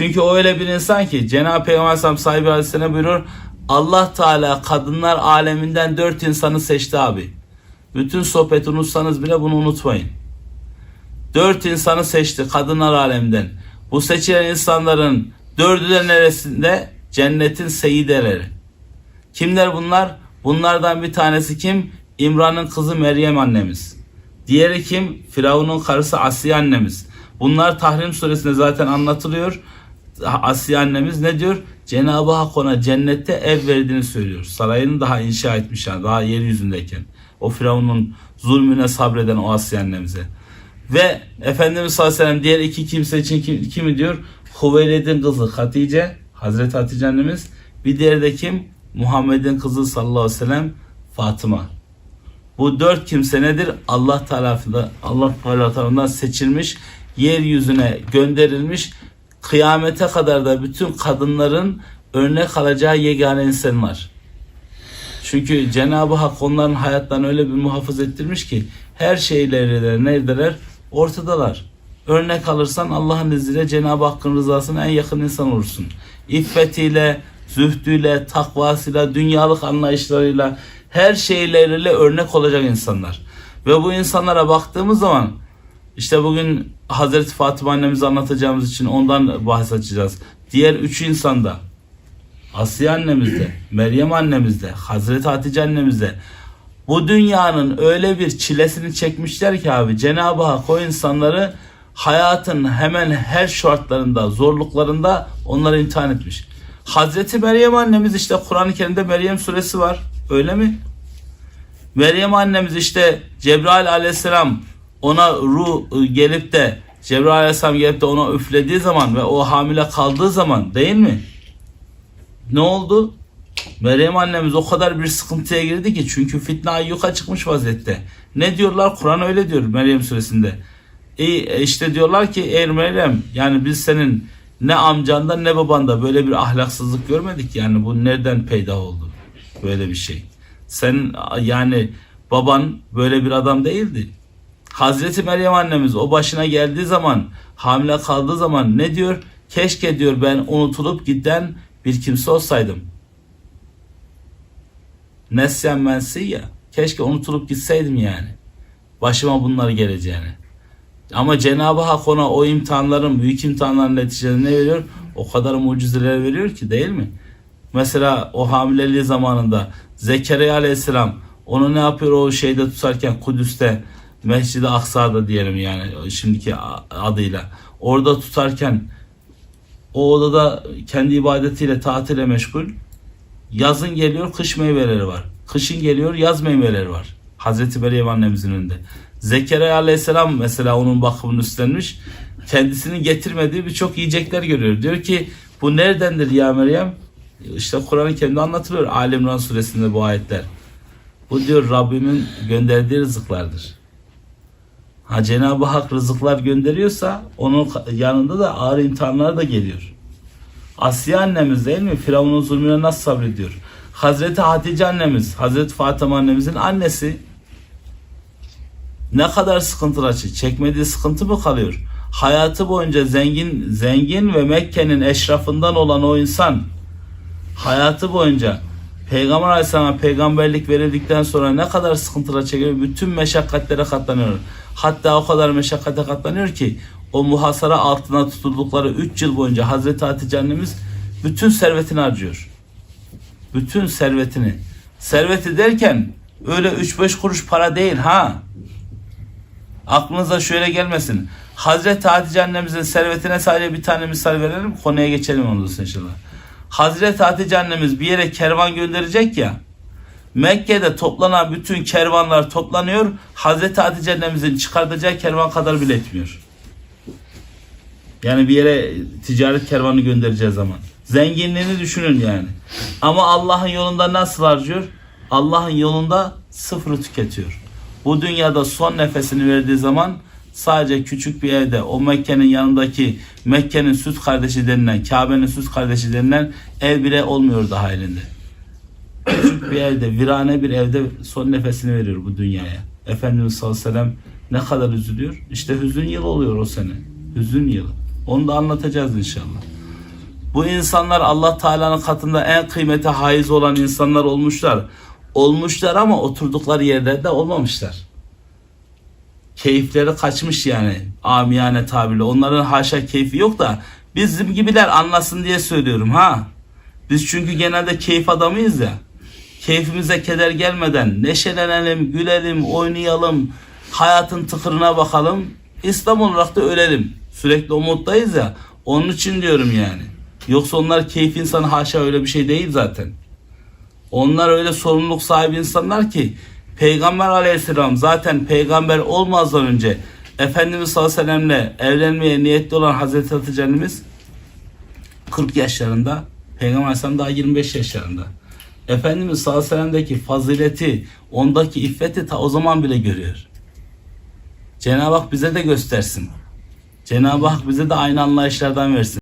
Çünkü o öyle bir insan ki Cenab-ı Peygamber Aleyhisselam sahibi hadisine buyurur. Allah Teala kadınlar aleminden dört insanı seçti abi. Bütün sohbeti unutsanız bile bunu unutmayın. Dört insanı seçti kadınlar aleminden. Bu seçilen insanların dördü de neresinde? Cennetin seyideleri. Kimler bunlar? Bunlardan bir tanesi kim? İmran'ın kızı Meryem annemiz. Diğeri kim? Firavun'un karısı Asiye annemiz. Bunlar Tahrim suresinde zaten anlatılıyor. Asiye annemiz ne diyor? Cenab-ı Hak ona cennette ev verdiğini söylüyor. Sarayını daha inşa etmiş yani daha yeryüzündeyken. O Firavun'un zulmüne sabreden o Asiye annemize. Ve Efendimiz sallallahu aleyhi ve sellem diğer iki kimse için kim, kimi diyor? Hüveylid'in kızı Hatice, Hazreti Hatice annemiz. Bir diğeri de kim? Muhammed'in kızı sallallahu aleyhi ve sellem Fatıma. Bu dört kimse nedir? Allah tarafından Allah tarafından seçilmiş, yeryüzüne gönderilmiş, kıyamete kadar da bütün kadınların örnek alacağı yegane insanlar. Çünkü Cenab-ı Hak onların hayatlarını öyle bir muhafız ettirmiş ki her şeyleri de neredeler? Ortadalar. Örnek alırsan Allah'ın izniyle Cenab-ı Hakk'ın rızasına en yakın insan olursun. İffetiyle, zühdüyle, takvasıyla, dünyalık anlayışlarıyla, her şeyleriyle örnek olacak insanlar. Ve bu insanlara baktığımız zaman işte bugün Hazreti Fatıma annemizi anlatacağımız için ondan bahs açacağız. Diğer üç insanda Asiye annemizde, Meryem annemizde, Hazreti Hatice annemizde bu dünyanın öyle bir çilesini çekmişler ki abi Cenab-ı Hak o insanları hayatın hemen her şartlarında, zorluklarında onları imtihan etmiş. Hazreti Meryem annemiz işte Kur'an-ı Kerim'de Meryem suresi var. Öyle mi? Meryem annemiz işte Cebrail aleyhisselam ona ruh ıı, gelip de Cebrail aleyhisselam gelip de ona üflediği zaman ve o hamile kaldığı zaman değil mi? Ne oldu? Meryem annemiz o kadar bir sıkıntıya girdi ki çünkü fitne ayyuka çıkmış vaziyette. Ne diyorlar? Kur'an öyle diyor Meryem suresinde. E, işte diyorlar ki ey Meryem yani biz senin ne amcanda ne babanda böyle bir ahlaksızlık görmedik yani bu nereden peyda oldu böyle bir şey. Sen yani baban böyle bir adam değildi. Hazreti Meryem annemiz o başına geldiği zaman hamile kaldığı zaman ne diyor? Keşke diyor ben unutulup giden bir kimse olsaydım. Nesyen mensi ya. Keşke unutulup gitseydim yani. Başıma bunlar geleceğini. Ama Cenab-ı Hak ona o imtihanların, büyük imtihanların neticesinde ne veriyor? O kadar mucizeler veriyor ki değil mi? Mesela o hamileliği zamanında Zekeriya Aleyhisselam onu ne yapıyor o şeyde tutarken Kudüs'te Mescid-i Aksa'da diyelim yani şimdiki adıyla. Orada tutarken o odada kendi ibadetiyle tatile meşgul. Yazın geliyor kış meyveleri var. Kışın geliyor yaz meyveleri var. Hazreti Meryem annemizin önünde. Zekeriya aleyhisselam mesela onun bakımını üstlenmiş. Kendisinin getirmediği birçok yiyecekler görüyor. Diyor ki bu neredendir ya Meryem? İşte Kur'an-ı Kerim'de anlatılıyor. Ali İmran suresinde bu ayetler. Bu diyor Rabbimin gönderdiği rızıklardır. Ha Cenab-ı Hak rızıklar gönderiyorsa onun yanında da ağır imtihanlar da geliyor. Asiye annemiz değil mi? Firavun'un zulmüne nasıl sabrediyor? Hazreti Hatice annemiz, Hazreti Fatıma annemizin annesi ne kadar sıkıntılar çek- çekmediği sıkıntı mı kalıyor? Hayatı boyunca zengin zengin ve Mekke'nin eşrafından olan o insan hayatı boyunca Peygamber Aleyhisselam'a peygamberlik verildikten sonra ne kadar sıkıntılar çekiyor, bütün meşakkatlere katlanıyor. Hatta o kadar meşakkate katlanıyor ki o muhasara altına tutuldukları 3 yıl boyunca Hazreti Hatice annemiz bütün servetini harcıyor. Bütün servetini. Serveti derken öyle 3-5 kuruş para değil ha. Aklınıza şöyle gelmesin. Hazreti Hatice annemizin servetine sadece bir tane misal verelim. Konuya geçelim sonra inşallah. Hazreti Hatice annemiz bir yere kervan gönderecek ya. Mekke'de toplanan bütün kervanlar toplanıyor. Hazreti Hatice annemizin çıkartacağı kervan kadar bile etmiyor. Yani bir yere ticaret kervanı göndereceği zaman. Zenginliğini düşünün yani. Ama Allah'ın yolunda nasıl harcıyor? Allah'ın yolunda sıfırı tüketiyor. Bu dünyada son nefesini verdiği zaman sadece küçük bir evde o Mekke'nin yanındaki Mekke'nin süt kardeşi denilen Kabe'nin süt kardeşi denilen ev bile olmuyor daha. Küçük bir evde virane bir evde son nefesini veriyor bu dünyaya. Efendimiz sallallahu aleyhi ve sellem ne kadar üzülüyor? İşte hüzün yılı oluyor o sene. Hüzün yılı. Onu da anlatacağız inşallah. Bu insanlar Allah Teala'nın katında en kıymete haiz olan insanlar olmuşlar. Olmuşlar ama oturdukları yerde de olmamışlar. Keyifleri kaçmış yani amiyane tabirle. Onların haşa keyfi yok da bizim gibiler anlasın diye söylüyorum ha. Biz çünkü genelde keyif adamıyız ya. Keyfimize keder gelmeden neşelenelim, gülelim, oynayalım, hayatın tıkırına bakalım. İslam olarak da ölelim. Sürekli o moddayız ya. Onun için diyorum yani. Yoksa onlar keyif insanı haşa öyle bir şey değil zaten. Onlar öyle sorumluluk sahibi insanlar ki Peygamber aleyhisselam zaten peygamber olmazdan önce Efendimiz sallallahu aleyhi ve sellemle evlenmeye niyetli olan Hazreti Hatice annemiz 40 yaşlarında Peygamber aleyhisselam daha 25 yaşlarında. Efendimiz sallallahu aleyhi ve sellem'deki fazileti, ondaki iffeti ta o zaman bile görüyor. Cenab-ı Hak bize de göstersin. Cenab-ı Hak bize de aynı anlayışlardan versin.